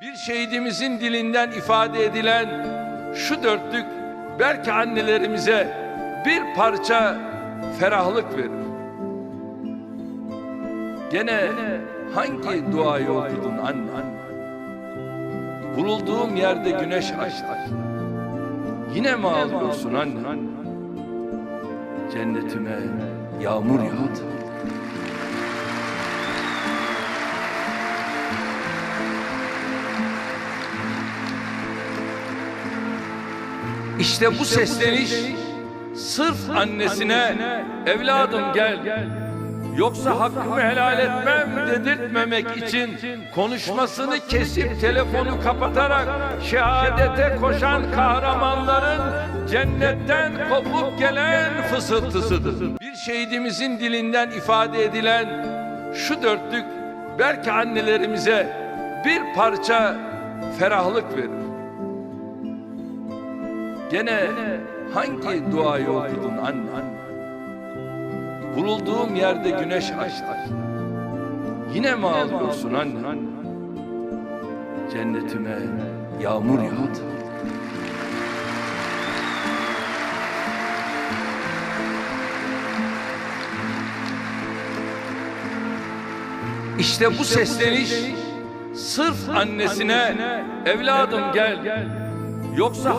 Bir şehidimizin dilinden ifade edilen şu dörtlük belki annelerimize bir parça ferahlık verir. Gene hangi duayı okudun anne? Vurulduğum yerde güneş açtı. Yine mi ağlıyorsun anne? Cennetime yağmur yağdı. İşte bu sesleniş sırf annesine evladım gel yoksa hakkımı helal etmem dedirtmemek için konuşmasını kesip telefonu kapatarak şehadete koşan kahramanların cennetten kopup gelen fısıltısıdır. Bir şehidimizin dilinden ifade edilen şu dörtlük belki annelerimize bir parça ferahlık verir. Gene hangi duayı okudun anne? Vurulduğum yerde güneş açtı. Yine mi ağlıyorsun anne? Cennetime yağmur yağdı. İşte bu sesleniş sırf annesine evladım gel yoksa